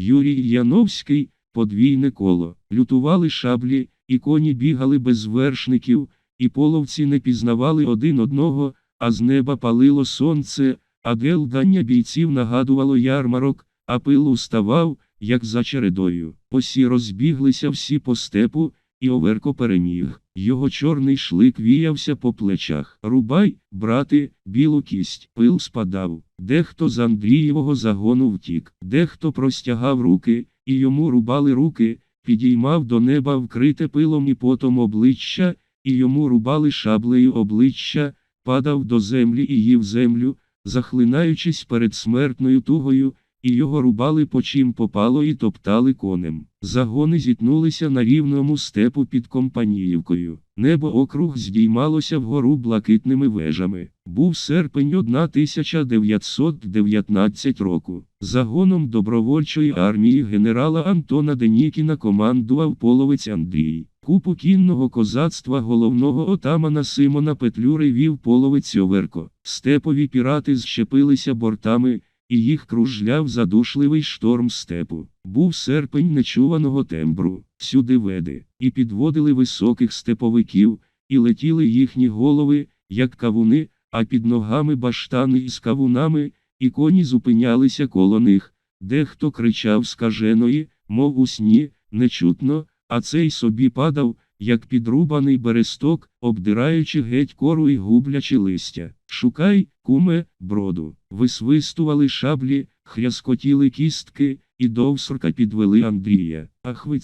Юрій Яновський, подвійне коло. Лютували шаблі, і коні бігали без вершників, і половці не пізнавали один одного, а з неба палило сонце, а гелдання бійців нагадувало ярмарок, а пил уставав, як за чередою. Посі розбіглися всі по степу, і Оверко переміг. Його чорний шлик віявся по плечах. Рубай, брати, білу кість, пил спадав. Дехто з Андрієвого загону втік, дехто простягав руки, і йому рубали руки, підіймав до неба вкрите пилом і потом обличчя, і йому рубали шаблею обличчя, падав до землі і їв землю, захлинаючись перед смертною тугою, і його рубали по чим попало і топтали конем. Загони зіткнулися на рівному степу під Компаніївкою. Небо округ здіймалося вгору блакитними вежами. Був серпень 1919 року. Загоном добровольчої армії генерала Антона Денікіна командував половець Андрій. Купу кінного козацтва головного отамана Симона Петлюри вів половець Оверко. Степові пірати зщепилися бортами, і їх кружляв задушливий шторм степу. Був серпень нечуваного тембру, сюди веди, і підводили високих степовиків, і летіли їхні голови, як кавуни, а під ногами баштани із кавунами, і коні зупинялися коло них. Дехто кричав скаженої, мов у сні, нечутно, а цей собі падав, як підрубаний бересток, обдираючи геть кору і гублячи листя. Шукай, куме, броду. Висвистували шаблі, хряскотіли кістки, і довсорка підвели Андрія. Ах ви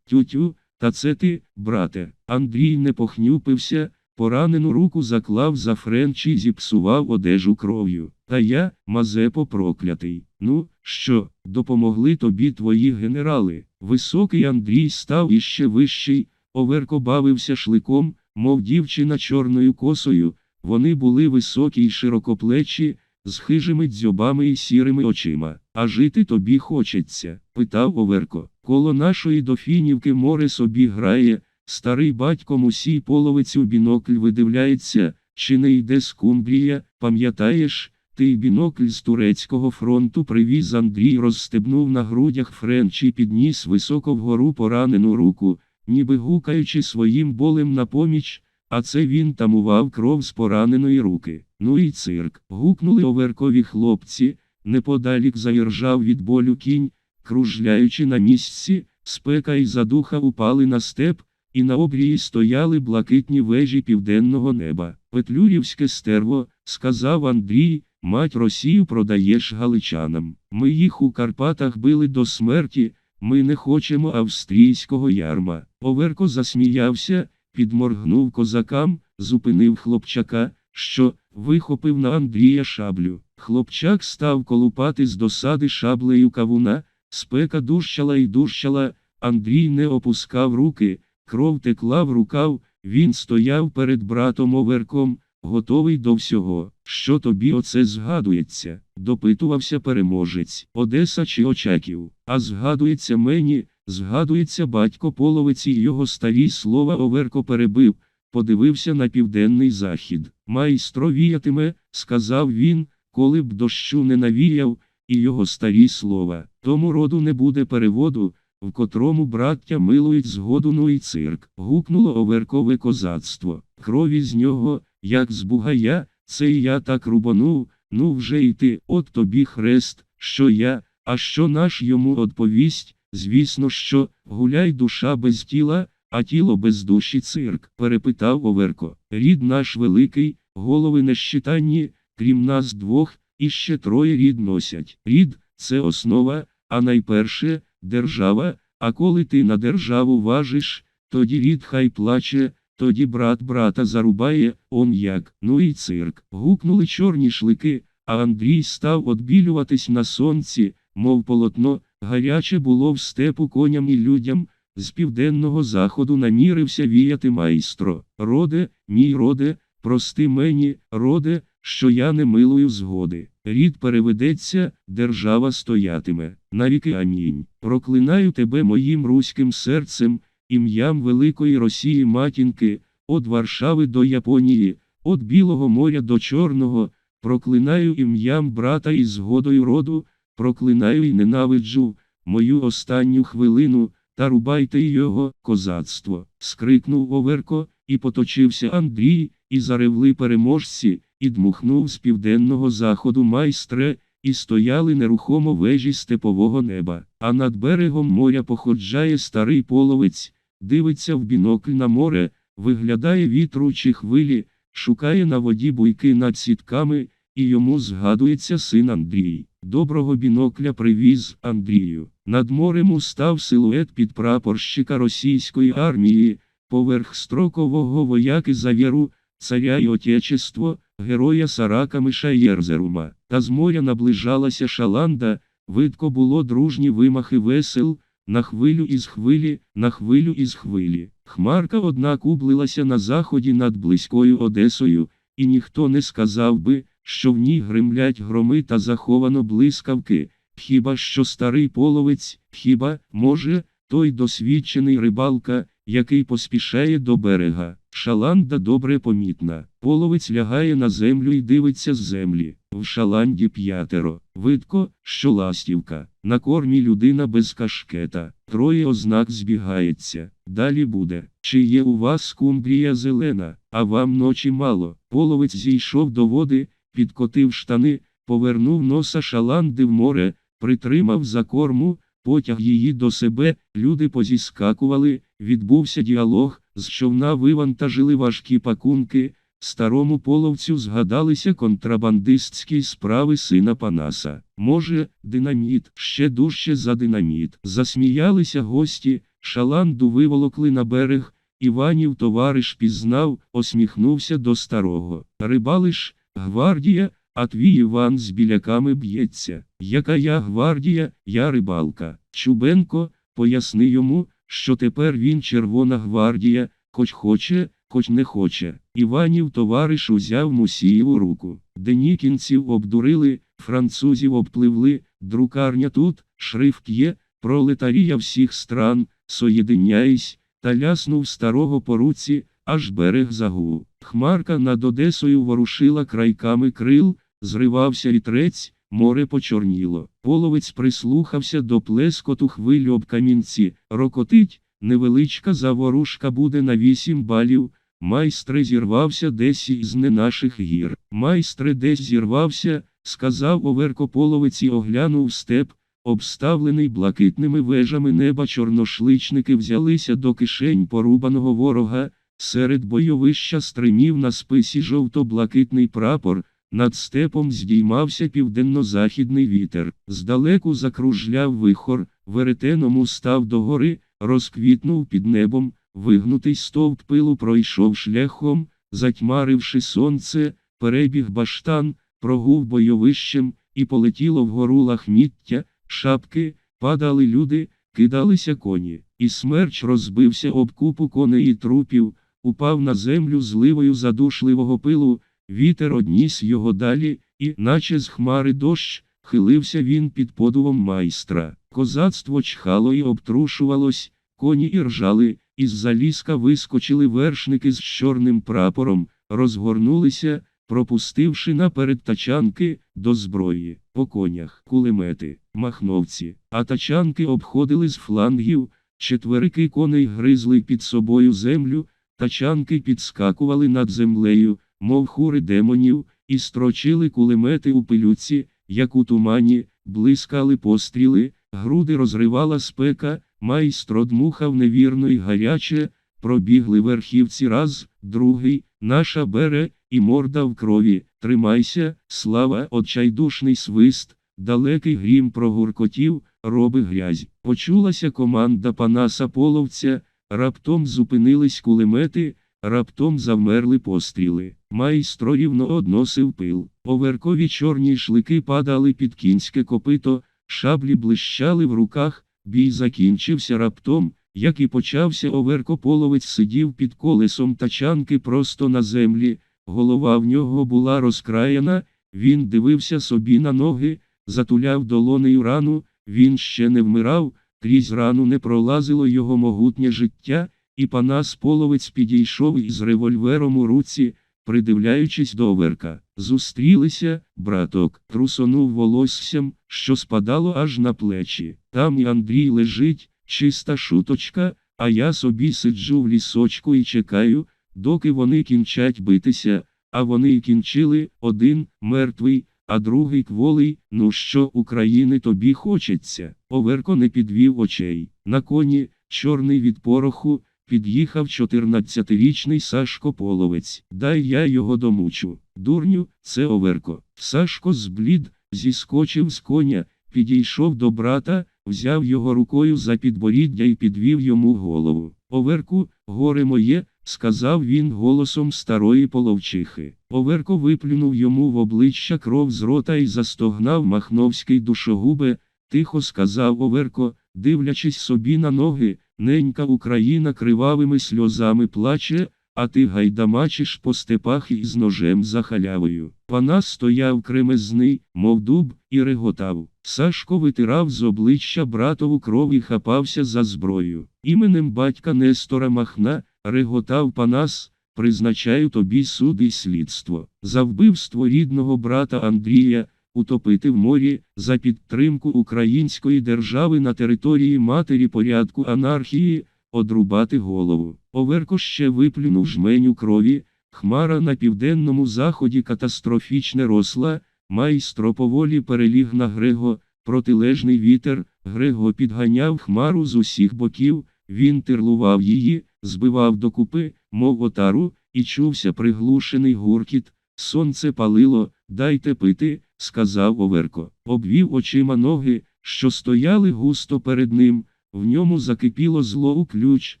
тютю, та це ти, брате. Андрій не похнюпився, поранену руку заклав за френчі і зіпсував одежу кров'ю. Та я, Мазепо проклятий. Ну, що, допомогли тобі твої генерали? Високий Андрій став іще вищий, оверко бавився шликом, мов дівчина чорною косою. Вони були високі й широкоплечі, з хижими дзьобами і сірими очима. А жити тобі хочеться? питав Оверко. Коло нашої дофінівки море собі грає, старий батько мусій половицю бінокль видивляється, чи не йде скумбрія, пам'ятаєш? Ти бінокль з турецького фронту привіз Андрій розстебнув на грудях Френч і підніс високо вгору поранену руку, ніби гукаючи своїм болем на поміч, а це він тамував кров з пораненої руки. Ну і цирк. Гукнули оверкові хлопці, неподалік заіржав від болю кінь, кружляючи на місці, спека і задуха упали на степ, і на обрії стояли блакитні вежі південного неба. Петлюрівське стерво, сказав Андрій, мать Росію продаєш галичанам. Ми їх у Карпатах били до смерті, ми не хочемо австрійського ярма. Оверко засміявся, підморгнув козакам, зупинив хлопчака, що вихопив на Андрія шаблю. Хлопчак став колупати з досади шаблею кавуна, спека дужчала і дужчала, Андрій не опускав руки, кров текла в рукав, він стояв перед братом Оверком, готовий до всього. Що тобі оце згадується? допитувався переможець. Одеса чи Очаків. А згадується мені, згадується батько половиці його старі слова Оверко перебив, подивився на південний захід. Майстро віятиме, сказав він, коли б дощу не навіяв, і його старі слова. Тому роду не буде переводу, в котрому браття милують згоду ну і цирк. Гукнуло оверкове козацтво. Крові з нього, як з бугая, це я так рубанув, ну вже й ти, от тобі хрест, що я, а що наш йому одповість, звісно, що гуляй душа без тіла, а тіло без душі цирк, перепитав Оверко. Рід наш великий, голови нещитанні, крім нас двох, іще троє рід носять. Рід це основа, а найперше держава, а коли ти на державу важиш, тоді рід хай плаче, тоді брат брата зарубає, он як, ну і цирк. Гукнули чорні шлики, а Андрій став отбілюватись на сонці, мов полотно, гаряче було в степу коням і людям. З південного заходу намірився віяти майстро. Роде, мій роде, прости мені, роде, що я не милую згоди. Рід переведеться, держава стоятиме. Навіки амінь. Проклинаю тебе моїм руським серцем, ім'ям Великої Росії матінки, від Варшави до Японії, від Білого моря до Чорного, проклинаю ім'ям брата і згодою роду, проклинаю і ненавиджу, мою останню хвилину, та рубайте його, козацтво. скрикнув Оверко, і поточився Андрій, і заревли переможці, і дмухнув з південного заходу майстре, і стояли нерухомо вежі степового неба. А над берегом моря походжає старий половець, дивиться в бінокль на море, виглядає вітру чи хвилі, шукає на воді буйки над сітками, і йому згадується син Андрій. Доброго бінокля привіз Андрію. Над морем устав силует підпрапорщика російської армії, поверх строкового вояки завіру, царя й отечество, героя Саракамиша Єрзерума. Та з моря наближалася шаланда, видко було дружні вимахи весел, на хвилю із хвилі, на хвилю із хвилі. Хмарка однак ублилася на заході над близькою Одесою, і ніхто не сказав би, що в ній гримлять громи та заховано блискавки. Хіба що старий половець, хіба, може, той досвідчений рибалка, який поспішає до берега. Шаланда добре помітна. Половець лягає на землю і дивиться з землі. В шаланді п'ятеро. Видко, що ластівка. На кормі людина без кашкета. Троє ознак збігається. Далі буде. Чи є у вас скумбрія зелена, а вам ночі мало. Половець зійшов до води, підкотив штани, повернув носа шаланди в море, притримав за корму, потяг її до себе, люди позіскакували, відбувся діалог, з човна вивантажили важкі пакунки, старому половцю згадалися контрабандистські справи сина Панаса. Може, динаміт, ще дужче за динаміт. Засміялися гості, шаланду виволокли на берег, Іванів товариш пізнав, осміхнувся до старого. Рибалиш, гвардія, а твій Іван з біляками б'ється. Яка я гвардія, я рибалка. Чубенко, поясни йому, що тепер він Червона гвардія, хоч хоче, хоч не хоче. Іванів товариш узяв Мусієву руку. Денікінців обдурили, французів обпливли, друкарня тут, шрифт є, пролетарія всіх стран, соєдиняйсь, та ляснув старого по руці, аж берег загув. Хмарка над Одесою ворушила крайками крил, зривався вітрець, море почорніло. Половець прислухався до плескоту хвиль об камінці, рокотить, невеличка заворушка буде на вісім балів. Майстре зірвався десь із не наших гір. Майстре десь зірвався, сказав Оверко половець і оглянув степ, обставлений блакитними вежами неба чорношличники взялися до кишень порубаного ворога. Серед бойовища стримів на списі жовто-блакитний прапор, над степом здіймався південно-західний вітер. Здалеку закружляв вихор, веретеном устав догори, розквітнув під небом, вигнутий стовп пилу пройшов шляхом, затьмаривши сонце, перебіг баштан, прогув бойовищем, і полетіло вгору лахміття, шапки, падали люди, кидалися коні, і смерч розбився об купу коней і трупів упав на землю зливою задушливого пилу, вітер одніс його далі, і, наче з хмари дощ, хилився він під подувом майстра. Козацтво чхало і обтрушувалось, коні і ржали, із залізка вискочили вершники з чорним прапором, розгорнулися, пропустивши наперед тачанки до зброї, по конях, кулемети, махновці, а тачанки обходили з флангів, четверики коней гризли під собою землю. Тачанки підскакували над землею, мов хури демонів, і строчили кулемети у пилюці, як у тумані, блискали постріли, груди розривала спека, майстро дмухав невірно й гаряче, пробігли верхівці раз, другий, наша бере, і морда в крові. Тримайся, слава, отчайдушний свист, далекий грім прогуркотів, роби грязь. Почулася команда Панаса Половця. Раптом зупинились кулемети, раптом завмерли постріли. Майстро рівно односив пил. Оверкові чорні шлики падали під кінське копито, шаблі блищали в руках, бій закінчився раптом, як і почався оверкополовець сидів під колесом тачанки просто на землі, голова в нього була розкраєна, він дивився собі на ноги, затуляв долонею рану, він ще не вмирав. Крізь рану не пролазило його могутнє життя, і Панас Половець підійшов із револьвером у руці, придивляючись до оверка. Зустрілися, браток, трусонув волоссям, що спадало аж на плечі. Там і Андрій лежить, чиста шуточка, а я собі сиджу в лісочку і чекаю, доки вони кінчать битися, а вони й кінчили, один мертвий, а другий кволий, ну що України тобі хочеться. Оверко не підвів очей. На коні, чорний від пороху, під'їхав 14-річний Сашко Половець. Дай я його домучу. Дурню, це Оверко. Сашко зблід, зіскочив з коня, підійшов до брата, взяв його рукою за підборіддя і підвів йому голову. Оверку, горе моє, сказав він голосом старої половчихи. Оверко виплюнув йому в обличчя кров з рота і застогнав махновський душогубе, тихо сказав Оверко, дивлячись собі на ноги, ненька Україна кривавими сльозами плаче, а ти гайдамачиш по степах із ножем за халявою. Панас стояв кремезний, мов дуб, і реготав. Сашко витирав з обличчя братову кров і хапався за зброю. Іменем батька Нестора Махна, реготав Панас, призначаю тобі суд і слідство. За вбивство рідного брата Андрія, утопити в морі, за підтримку української держави на території матері порядку анархії, одрубати голову. Оверко ще виплюнув жменю крові, хмара на південному заході катастрофічне росла, майстро поволі переліг на Грего, протилежний вітер, Грего підганяв хмару з усіх боків, він тирлував її, збивав докупи, мов отару, і чувся приглушений гуркіт. Сонце палило, дайте пити, сказав Оверко. Обвів очима ноги, що стояли густо перед ним, в ньому закипіло зло у ключ.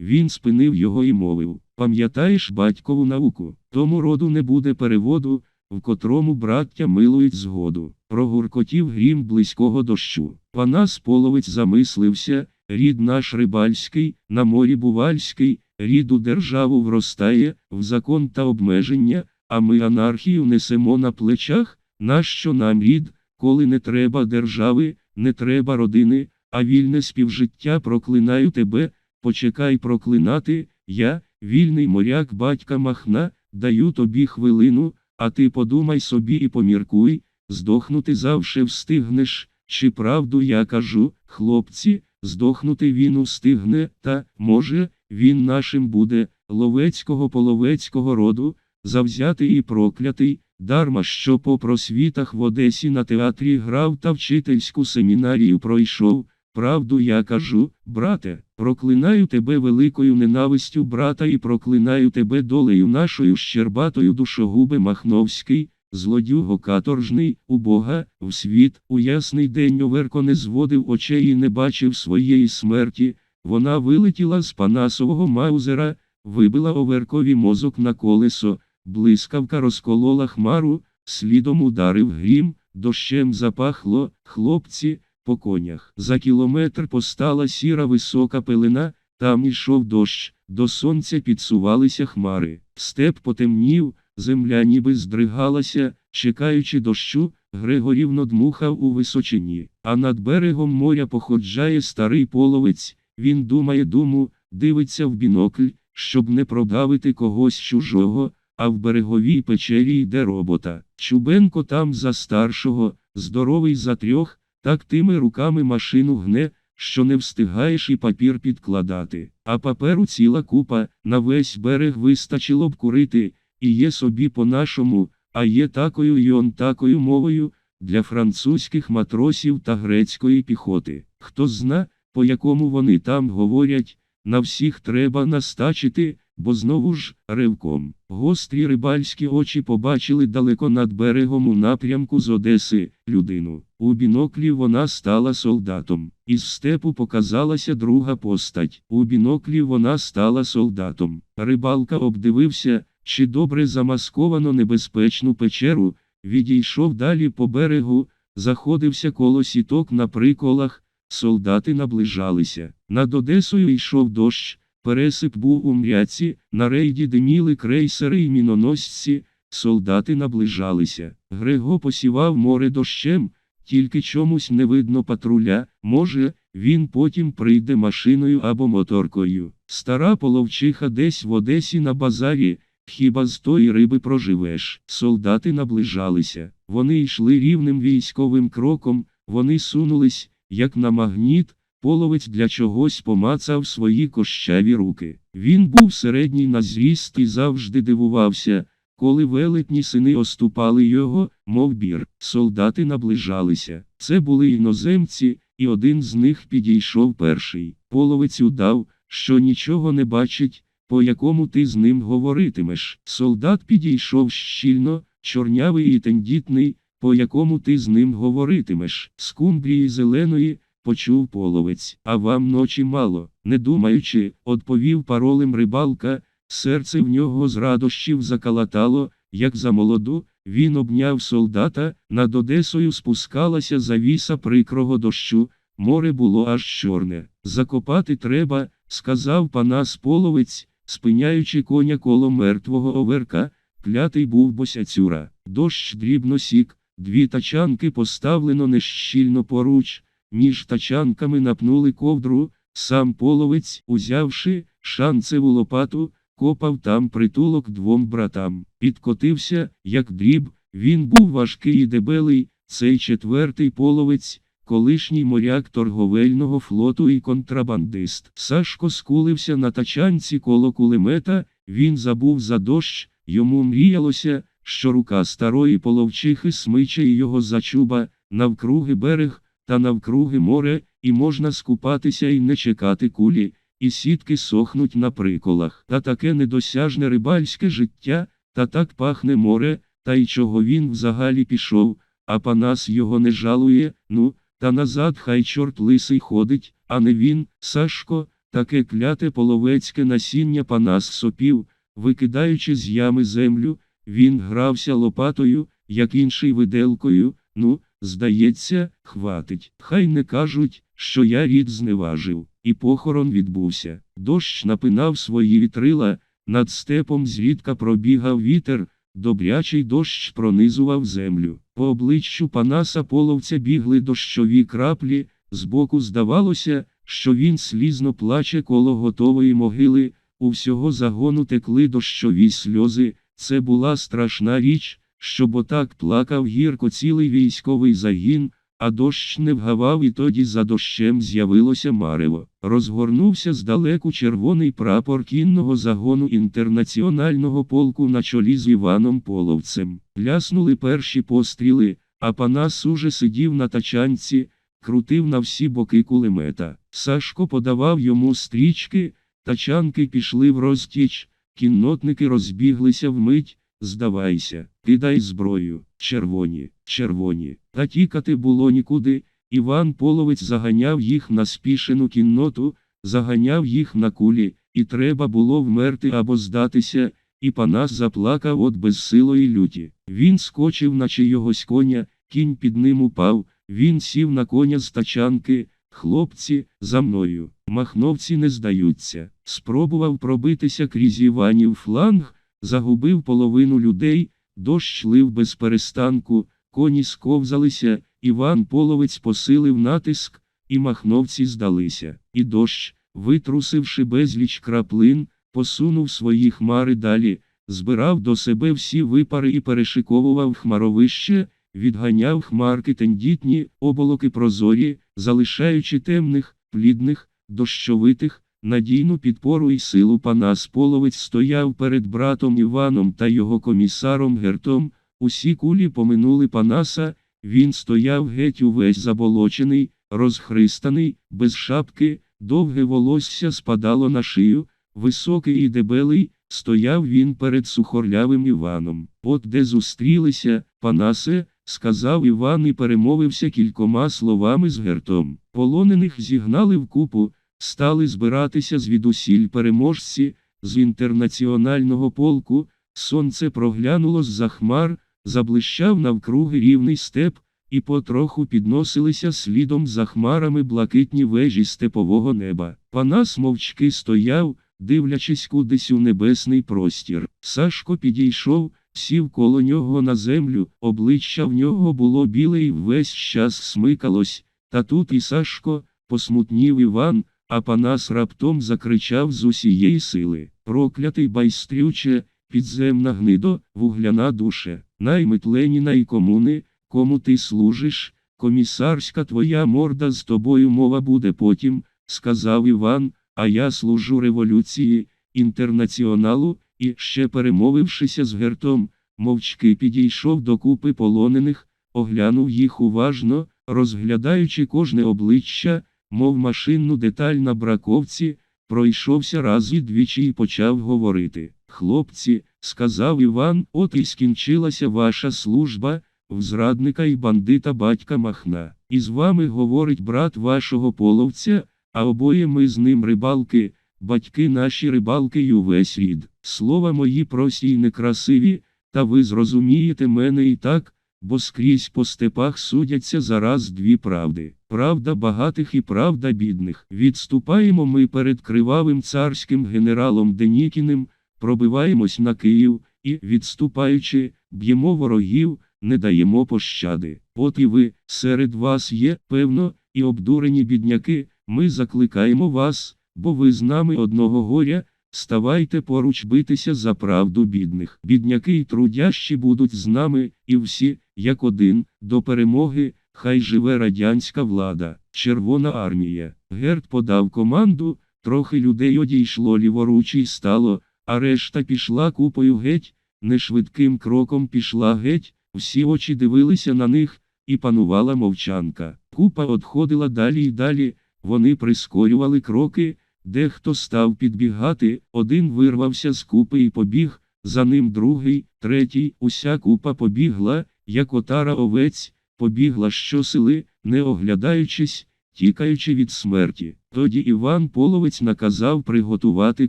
Він спинив його і мовив Пам'ятаєш батькову науку, тому роду не буде переводу, в котрому браття милують згоду. Прогуркотів грім близького дощу. Панас половець замислився, рід наш рибальський, на морі бувальський, рід у державу вростає, в закон та обмеження, а ми анархію несемо на плечах, нащо нам рід, коли не треба держави, не треба родини, а вільне співжиття проклинаю тебе, почекай проклинати, я, вільний моряк батька Махна, даю тобі хвилину, а ти подумай собі і поміркуй, здохнути завше встигнеш, чи правду я кажу, хлопці, здохнути він устигне, та, може, він нашим буде, ловецького половецького роду, завзятий і проклятий, дарма що по просвітах в Одесі на театрі грав та вчительську семінарію пройшов. Правду я кажу, брате, проклинаю тебе великою ненавистю брата і проклинаю тебе долею нашою щербатою душогубе Махновський, злодюго каторжний, у Бога, в світ, у ясний день Оверко не зводив очей і не бачив своєї смерті, вона вилетіла з панасового маузера, вибила Оверкові мозок на колесо, блискавка розколола хмару, слідом ударив грім, дощем запахло, хлопці. По конях. За кілометр постала сіра висока пелена, там ішов дощ, до сонця підсувалися хмари. Степ потемнів, земля ніби здригалася, чекаючи дощу, Григорівно дмухав у височині. А над берегом моря походжає старий половець, він думає думу, дивиться в бінокль, щоб не продавити когось чужого, а в береговій печері йде робота. Чубенко там за старшого, здоровий за трьох. Так тими руками машину гне, що не встигаєш і папір підкладати. А паперу ціла купа, на весь берег вистачило б курити, і є собі по-нашому, а є такою й он такою мовою, для французьких матросів та грецької піхоти. Хто зна, по якому вони там говорять, на всіх треба настачити, бо знову ж ривком. Гострі рибальські очі побачили далеко над берегом у напрямку з Одеси людину. У біноклі вона стала солдатом. Із степу показалася друга постать. У біноклі вона стала солдатом. Рибалка обдивився, чи добре замасковано небезпечну печеру, відійшов далі по берегу, заходився коло сіток на приколах, солдати наближалися. Над Одесою йшов дощ. Пересип був у мряці, на рейді диміли крейсери і міноносці, солдати наближалися. Грего посівав море дощем, тільки чомусь не видно патруля, може, він потім прийде машиною або моторкою. Стара половчиха десь в Одесі на базарі, хіба з тої риби проживеш. Солдати наближалися. Вони йшли рівним військовим кроком, вони сунулись, як на магніт, половець для чогось помацав свої кощаві руки. Він був середній на зріст і завжди дивувався, коли велетні сини оступали його, мов бір. Солдати наближалися. Це були іноземці, і один з них підійшов перший. Половець удав, що нічого не бачить, по якому ти з ним говоритимеш. Солдат підійшов щільно, чорнявий і тендітний, по якому ти з ним говоритимеш. З кумбрії зеленої, почув половець. А вам ночі мало, не думаючи, відповів паролем рибалка. Серце в нього з радощів закалатало, як за молоду, він обняв солдата, над Одесою спускалася завіса прикрого дощу, море було аж чорне. Закопати треба, сказав панас половець, спиняючи коня коло мертвого оверка, клятий був босяцюра. Дощ дрібно сік, дві тачанки поставлено нещільно поруч, між тачанками напнули ковдру, сам половець, узявши шанцеву лопату, копав там притулок двом братам. Підкотився, як дріб, він був важкий і дебелий, цей четвертий половець, колишній моряк торговельного флоту і контрабандист. Сашко скулився на тачанці коло кулемета, він забув за дощ, йому мріялося, що рука старої половчихи смиче його за чуба, навкруги берег, та навкруги море, і можна скупатися і не чекати кулі і сітки сохнуть на приколах. Та таке недосяжне рибальське життя, та так пахне море, та й чого він взагалі пішов, а панас його не жалує, ну, та назад хай чорт лисий ходить, а не він, Сашко, таке кляте половецьке насіння панас сопів, викидаючи з ями землю, він грався лопатою, як інший виделкою, ну, здається, хватить. Хай не кажуть, що я рід зневажив. І похорон відбувся. Дощ напинав свої вітрила, над степом зрідка пробігав вітер, добрячий дощ пронизував землю. По обличчю Панаса половця бігли дощові краплі, збоку здавалося, що він слізно плаче коло готової могили, у всього загону текли дощові сльози. Це була страшна річ, щоб отак плакав гірко цілий військовий загін а дощ не вгавав, і тоді за дощем з'явилося марево. Розгорнувся здалеку червоний прапор кінного загону інтернаціонального полку на чолі з Іваном Половцем. Ляснули перші постріли, а Панас уже сидів на тачанці, крутив на всі боки кулемета. Сашко подавав йому стрічки, тачанки пішли в розтіч, кіннотники розбіглися вмить. Здавайся, кидай зброю, червоні, червоні. Та тікати було нікуди. Іван Половець заганяв їх на спішену кінноту, заганяв їх на кулі, і треба було вмерти або здатися, і Панас заплакав от безсилої люті. Він скочив, наче йогось коня, кінь під ним упав, він сів на коня з тачанки. Хлопці, за мною, махновці не здаються. Спробував пробитися крізь Іванів фланг. Загубив половину людей, дощ лив без перестанку, коні сковзалися, Іван Половець посилив натиск, і махновці здалися. І дощ, витрусивши безліч краплин, посунув свої хмари далі, збирав до себе всі випари і перешиковував хмаровище, відганяв хмарки тендітні, оболоки прозорі, залишаючи темних, плідних, дощовитих. Надійну підпору і силу Панас Половець стояв перед братом Іваном та його комісаром Гертом. Усі кулі поминули Панаса, він стояв геть увесь заболочений, розхристаний, без шапки, довге волосся спадало на шию, високий і дебелий, стояв він перед сухорлявим Іваном. От де зустрілися, Панасе, сказав Іван і перемовився кількома словами з гертом. Полонених зігнали в купу стали збиратися звідусіль переможці, з інтернаціонального полку, сонце проглянуло з за хмар, заблищав навкруги рівний степ, і потроху підносилися слідом за хмарами блакитні вежі степового неба. Панас мовчки стояв, дивлячись кудись у небесний простір. Сашко підійшов, сів коло нього на землю, обличчя в нього було біле і весь час смикалось. Та тут і Сашко, посмутнів Іван, а Панас раптом закричав з усієї сили Проклятий байстрюче, підземна гнидо, вугляна душе, наймит Леніна і комуни, кому ти служиш, Комісарська твоя морда з тобою мова буде потім, сказав Іван, а я служу революції, інтернаціоналу, і, ще перемовившися з гертом, мовчки підійшов до купи полонених, оглянув їх уважно, розглядаючи кожне обличчя, мов машинну деталь на браковці, пройшовся раз і двічі і почав говорити. Хлопці, сказав Іван, от і скінчилася ваша служба, в зрадника і бандита батька Махна. І з вами говорить брат вашого половця, а обоє ми з ним рибалки, батьки наші рибалки й увесь рід. Слова мої прості й некрасиві, та ви зрозумієте мене і так, бо скрізь по степах судяться зараз дві правди. Правда багатих і правда бідних. Відступаємо ми перед кривавим царським генералом Денікіним, пробиваємось на Київ і, відступаючи, б'ємо ворогів, не даємо пощади. От і ви, серед вас є, певно, і обдурені бідняки, ми закликаємо вас, бо ви з нами одного горя, ставайте поруч битися за правду бідних. Бідняки й трудящі будуть з нами, і всі, як один, до перемоги, хай живе радянська влада, Червона армія. Герд подав команду, трохи людей одійшло ліворуч і стало, а решта пішла купою геть, нешвидким кроком пішла геть, всі очі дивилися на них, і панувала мовчанка. Купа одходила далі й далі, вони прискорювали кроки, дехто став підбігати, один вирвався з купи і побіг, за ним другий, третій, уся купа побігла, як отара овець, побігла щосили, не оглядаючись, тікаючи від смерті. Тоді Іван Половець наказав приготувати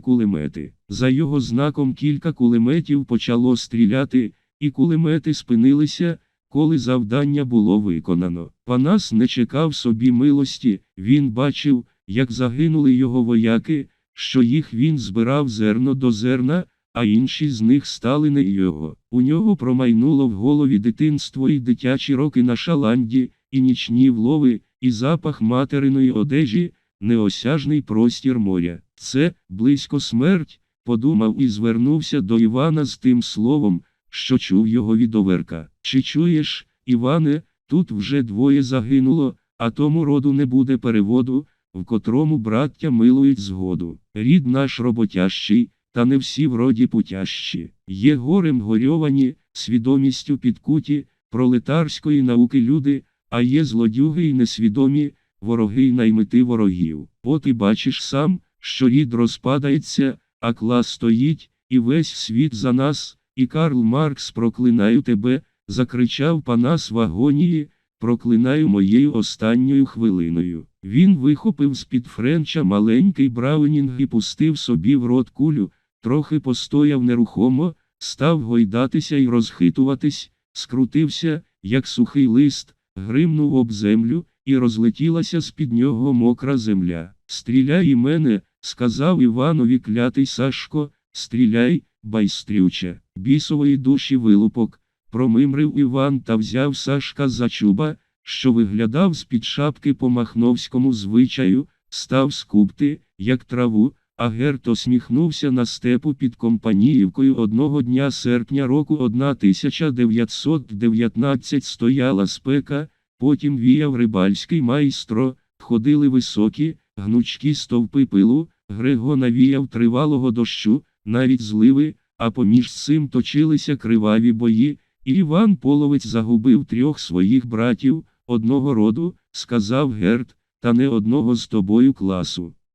кулемети. За його знаком кілька кулеметів почало стріляти, і кулемети спинилися, коли завдання було виконано. Панас не чекав собі милості, він бачив, як загинули його вояки, що їх він збирав зерно до зерна, а інші з них стали не його. У нього промайнуло в голові дитинство і дитячі роки на шаланді, і нічні влови, і запах материної одежі, неосяжний простір моря. Це близько смерть, подумав і звернувся до Івана з тим словом, що чув його від оверка. Чи чуєш, Іване, тут вже двоє загинуло, а тому роду не буде переводу, в котрому браття милують згоду. Рід наш роботящий, та не всі вроді путящі. Є горем горьовані, свідомістю підкуті, пролетарської науки люди, а є злодюги й несвідомі, вороги й наймити ворогів. От і бачиш сам, що рід розпадається, а клас стоїть, і весь світ за нас, і Карл Маркс проклинаю тебе, закричав Панас в агонії, проклинаю моєю останньою хвилиною. Він вихопив з-під Френча маленький браунінг і пустив собі в рот кулю, трохи постояв нерухомо, став гойдатися і розхитуватись, скрутився, як сухий лист, гримнув об землю, і розлетілася з-під нього мокра земля. Стріляй і мене, сказав Іванові клятий Сашко, стріляй, байстрюче, бісової душі вилупок. Промимрив Іван та взяв Сашка за чуба, що виглядав з-під шапки по махновському звичаю, став скупти, як траву, а Герт осміхнувся на степу під Компаніївкою одного дня серпня року 1919 стояла спека, потім віяв рибальський майстро, ходили високі, гнучкі стовпи пилу, Грего навіяв тривалого дощу, навіть зливи, а поміж цим точилися криваві бої, Іван Половець загубив трьох своїх братів, одного роду, сказав Герт, та не одного з тобою класу.